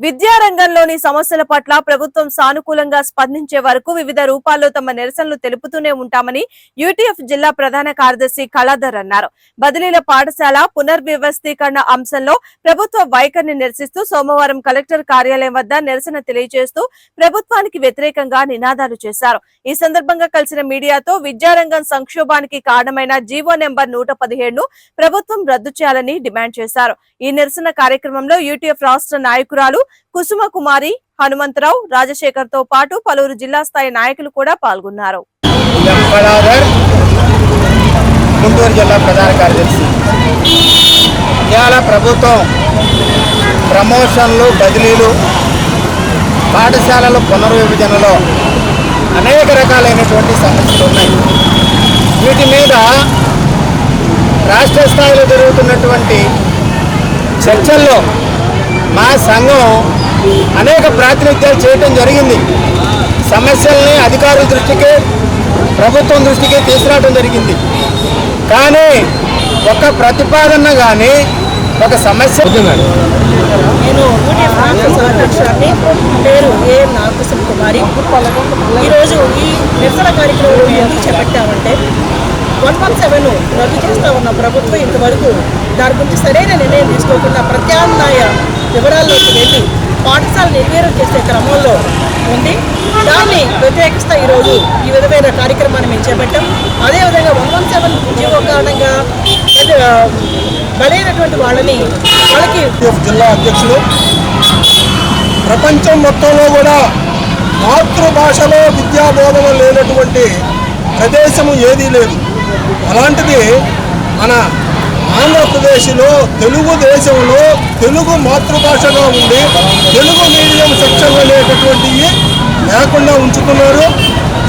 విద్యారంగంలోని సమస్యల పట్ల ప్రభుత్వం సానుకూలంగా స్పందించే వరకు వివిధ రూపాల్లో తమ నిరసనలు తెలుపుతూనే ఉంటామని యూటీఎఫ్ జిల్లా ప్రధాన కార్యదర్శి కళాధర్ అన్నారు. బదిలీల పాఠశాల పునర్వ్యవస్థీకరణ అంశంలో ప్రభుత్వ వైఖరిని నిరసిస్తూ సోమవారం కలెక్టర్ కార్యాలయం వద్ద నిరసన తెలియజేస్తూ ప్రభుత్వానికి వ్యతిరేకంగా నినాదాలు చేశారు. ఈ సందర్భంగా కలిసిన మీడియాతో విద్యారంగం సంక్షోభానికి కారణమైన జీవో నెంబర్ నూట పదిహేడును ప్రభుత్వం రద్దు చేయాలని డిమాండ్ చేశారు. ఈ నిరసన కార్యక్రమంలో యూటీఎఫ్ రాష్ట్ర నాయకురాలు కుసుమ కుమారి హనుమంతరావు రాజశేఖర్తో పాటు పలువురు జిల్లా స్థాయి నాయకులు కూడా పాల్గొన్నారు. గుంటూరు జిల్లా ప్రధాన కార్యదర్శి. ఇవాళ ప్రభుత్వం ప్రమోషన్లు బదిలీలు పాఠశాలల పునర్విభజనలో అనేక రకాలైనటువంటి సమస్యలు ఉన్నాయి. వీటి మీద రాష్ట్ర స్థాయిలో జరుగుతున్నటువంటి చర్చల్లో మా సంఘం అనేక ప్రాతినిధ్యాలు చేయటం జరిగింది. సమస్యల్ని అధికారుల దృష్టికి ప్రభుత్వం దృష్టికి తీసుకురావడం జరిగింది. కానీ ఒక ప్రతిపాదన కానీ ఒక సమస్య నేను రాష్ట్ర సహాధ్యక్షురాన్ని పేరు ఏ నాగకుశల్ కుమారి. ఈరోజు ఈ నిరసన కార్యక్రమం మేము ఎందుకు చేపట్టామంటే వన్ వన్ సెవెన్ రద్దు చేస్తూ ఉన్న ప్రభుత్వం ఇంతవరకు దాని గురించి సరైన నిర్ణయం తీసుకోకుండా ప్రత్యామ్నాయ వివరాల్లోకి వెళ్ళి పాఠశాల నిర్వీర్యం చేసే క్రమంలో ఉంది. దాన్ని వ్యతిరేకిస్తా ఈరోజు ఈ విధమైన కార్యక్రమాన్ని మేము చేపట్టాం. అదేవిధంగా వన్ వన్ సెవెన్ ఉద్యోగ కారణంగా బలైనటువంటి వాళ్ళని వాళ్ళకి జిల్లా అధ్యక్షుడు. ప్రపంచం మొత్తంలో కూడా మాతృభాషలో విద్యా బోధన లేనటువంటి ప్రదేశము ఏదీ లేదు. అలాంటిది మన ఆంధ్రప్రదేశ్లో తెలుగుదేశంలో తెలుగు మాతృభాషగా ఉండి తెలుగు మీడియం సెక్షన్ అనేటటువంటివి లేకుండా ఉంచుతున్నారు.